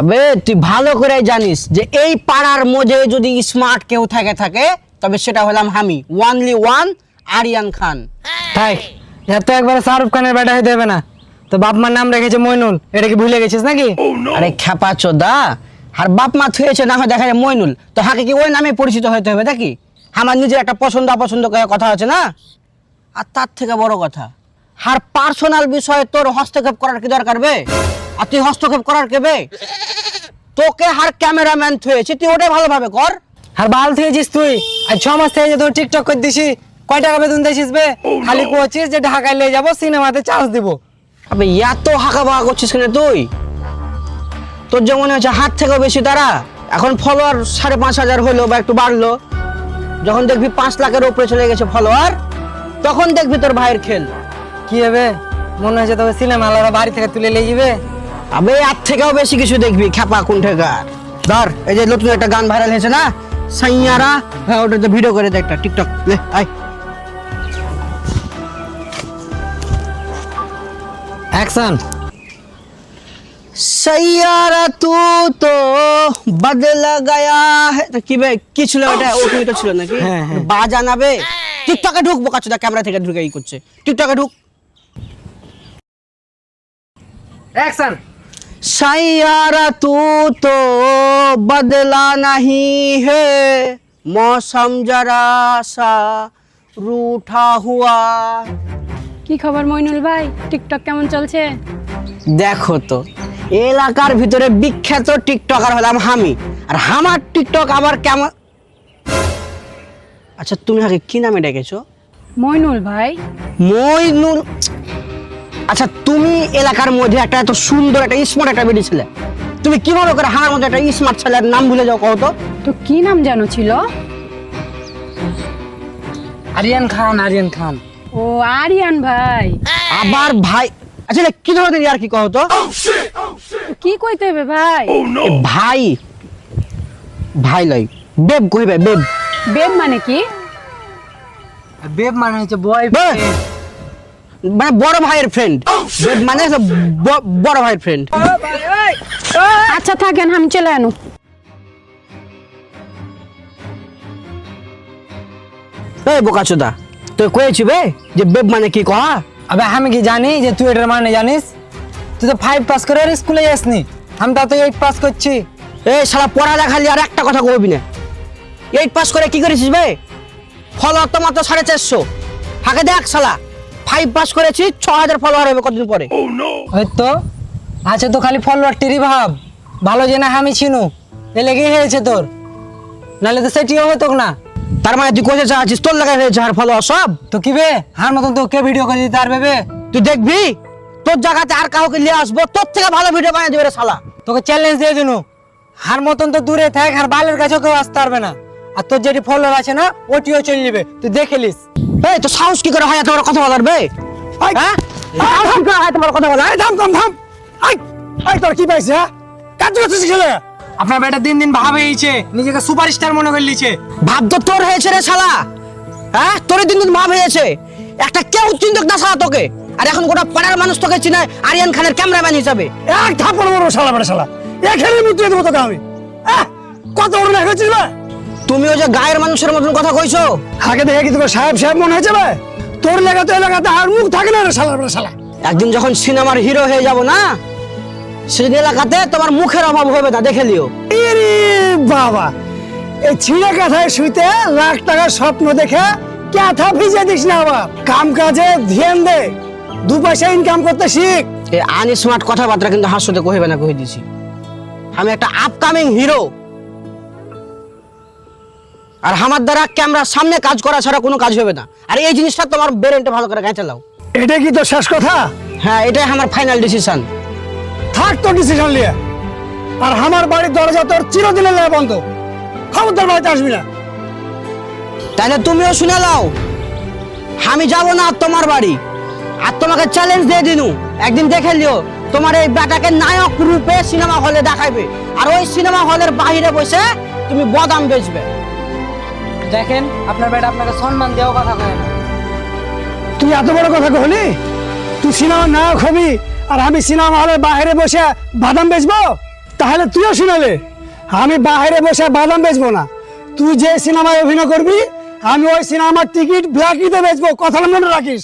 আবে তুই ভালো করে জানিস যে এই পাড়ার মধ্যে যদি স্মার্ট কেউ থাকে থাকে তবে সেটা হলাম আমি। ওয়ানলি ওয়ান আরিয়ান খান তাই এত একবারে শাহরুখ খানের বেটা হইতে হবে না। তো বাপ মার নাম রেখেছে মইনুল এটা কি ভুলে গেছিস নাকি? আরে খেপা চোদা আর বাপ মা থুয়েছে না হয় দেখা যায় মইনুল তো হাকে কি ওই নামে পরিচিত হতে হবে নাকি? আমার নিজের একটা পছন্দ অপছন্দ করে কথা আছে না? আর তার থেকে বড় কথা আর পার্সোনাল বিষয়ে তোর হস্তক্ষেপ করার কি দরকার বে? আর তুই হস্তক্ষেপ করার কে বে? তোকে হার ক্যামেরাম্যান থুয়েছি তুই ওটাই ভালোভাবে কর। আর বাল থেকেছিস তুই? আর ছ মাস থেকে যে তোর টিকটক করে দিছি কয় টাকা বেতন দিয়েছিস বে? খালি কোচিস যে ঢাকায় নিয়ে যাব সিনেমাতে চান্স দিব। আবে এত হাঁকা বাঁকা করছিস কেন তুই? তোর যেমন হচ্ছে হাত থেকেও বেশি তারা এখন ফলোয়ার সাড়ে পাঁচ হাজার হলো বা একটু বাড়লো। যখন দেখবি পাঁচ লাখের উপরে চলে গেছে ফলোয়ার তখন দেখবি তোর ভাইয়ের খেল। কি হবে? মনে হচ্ছে তবে সিনেমা বাড়ি থেকে তুলে নিয়ে যাবে। আবে আর থেকেও বেশি কিছু দেখবি খ্যাপা কুণ্ঠেকার ধর এই যে নতুন একটা গান ভাইরাল হয়েছে না সাইয়ারা হ্যাঁ ওটাতে ভিডিও করে দে একটা টিকটক লে আয় অ্যাকশন सैयारा तू तो बदला गया है তো কি বে কি ছিল এটা ওটুই তো ছিল নাকি হ্যাঁ, হ্যাঁ। বাজা না বে টিকটকে ঢুক বোকাচোদা ক্যামেরা থেকে ঢুকে ই করছে টিকটকে ঢুক অ্যাকশন सैयारा तू तो बदला नहीं है मौसम जरा सा रूठा हुआ কি খবর মইনুল ভাই টিকটক কেমন চলছে দেখো তো এলাকার ভিতরে বিখ্যাত টিকটকার হলাম আমি আর আমার টিকটক আবার কেমন আচ্ছা তুমি আগে কি নামে ডেকেছো মইনুল ভাই মইনুল আচ্ছা তুমি এলাকার মধ্যে একটা এত সুন্দর একটা স্মার্ট একটা বেরিয়ে ছেলে। তুমি কীভাবে করে আমার মধ্যে একটা স্মার্ট ছেলের নাম ভুলে যাও কত তো? কি নাম জানো ছিল? আরিয়ান খান আরিয়ান খান। ও আরিয়ান ভাই। আবার ভাই আচ্ছা কি ধরনের আর কি কহতো কি কইতে হবে ভাই? ভাই ভাই লই বেব কইবে বেব। বেব মানে কি? বেব মানে হচ্ছে বয়! মানে বড় ভাইয়ের ফ্রেন্ড মানে বড় ভাইয়ের ফ্রেন্ড আচ্ছা থাকেন আমি চলে আনো। এই বোকাচোদা তুই কয়েছি বে যে বেব মানে কি কহা? আবে আমি কি জানি যে তুই এটার মানে জানিস? তুই তো ফাইভ পাস করে আর স্কুলে যাসনি। আমি তা তো এইট পাস করছি। এই শালা পড়ালেখা নিয়ে আর একটা কথা কবি না। এইট পাস করে কি করেছিস বে? ফলোয়ার তো সাড়ে চারশো। হাকে দেখ শালা। ফাইভ পাস করেছি ছ হাজার ফলোয়ার হবে কতদিন পরে? ওই তো আছে তো খালি ফলোয়ার টিরি ভাব। ভালো যে না আমি চিনু এ লেগেই হয়েছে তোর। নাহলে তো সেটিও হতো না। তার মানে তুই কোথায় চাচ্ছিস তোর লাগাই হয়েছে আর ফলোয়ার সব? তো কি বে? হার মতন তো কে ভিডিও করে দিতে পারবে বে? তুই দেখবি? তোর জায়গাতে আর কাউকে নিয়ে আসব তোর থেকে ভালো ভিডিও বানিয়ে দেবে রে শালা। তোকে চ্যালেঞ্জ দিয়ে দিনু। হার মতন তো দূরে থাক আর বালের কাছেও কেউ আসতে পারবে না। আর তোর যেটি ফলোয়ার আছে না ওটিও চলে যাবে তুই দেখে লিস এই তো সাহস কি করে হয় বড় কথা বলার বে? হ্যাঁ? বড় কথা বলার? এই থাম থাম থাম! আই! আই তোর কি পাইছে হ্যাঁ? কাজ করছিস ছেলে আপনার বেটা দিন দিন ভাবে এইছে নিজেকে সুপারস্টার মনে করে লিছে। ভাব তো তোর হয়েছে রে শালা। হ্যাঁ? তোর দিন দিন ভাব হয়েছে। একটা কেউ চিন্তক না শালা তোকে। আর এখন গোটা পাড়ার মানুষ তোকে চিনে আরিয়ান খানের ক্যামেরাম্যান হিসাবে। এক থাপ্পড় মারবো শালা বেটা শালা। এখানে মুদ্রে দেবো তোকে আমি। কত বড় না হয়েছিস ভাই তুমিও যে গায়ের মানুষের মতন কথা কইছো? আগে দেখে কি তোকে সাহেব সাহেব মনে হয়েছে ভাই? তোর লেগাতে এলাকাতে আর মুখ থাকে না রে শালা বেটা শালা। একদিন যখন সিনেমার হিরো হয়ে যাব না সেদিন এলাকাতে তোমার মুখের অভাব হবে না দেখে লিও। বাবা এই ছিঁড়ে কাঁথায় শুইতে লাখ টাকার স্বপ্ন দেখে ক্যাথা ভিজে দিস না আবার কাম কাজে ধ্যান দে দু পয়সা ইনকাম করতে শিখ। এই আনস্মার্ট কথাবার্তা কিন্তু হাস্যতে কহিবে না কহি দিছি। আমি একটা আপকামিং হিরো আর আমার দ্বারা ক্যামেরার সামনে কাজ করা ছাড়া কোনো কাজ হবে না। আর এই জিনিসটা তোমার ব্রেনটা ভালো করে গাঁচে লাও এটা কি তোর শেষ কথা? হ্যাঁ এটাই আমার ফাইনাল ডিসিশন থাক তো ডিসিশন নিয়ে। আর আমার বাড়ির দরজা তোর চিরদিনের লেগে বন্ধ। খবরদার বাড়িতে আসবি না। তাহলে তুমিও শুনে লাও আমি যাব না তোমার বাড়ি। আর তোমাকে চ্যালেঞ্জ দিয়ে দিনু। একদিন দেখে লিও তোমার এই বেটাকে নায়ক রূপে সিনেমা হলে দেখাইবে। আর ওই সিনেমা হলের বাইরে বসে তুমি বদাম বেচবে। দেখেন আপনার ব্যাটা আপনাকে সম্মান দেওয়া কথা কয় তুই এত বড় কথা কহলি তুই সিনেমা না হবি আর আমি সিনেমা হলে বাইরে বসে বাদাম বেচবো? তাহলে তুইও শুনালে। আমি বাইরে বসে বাদাম বেচবো না। তুই যে সিনেমায় অভিনয় করবি আমি ওই সিনেমার টিকিট ব্ল্যাকিতে বেচবো। কথা মনে রাখিস।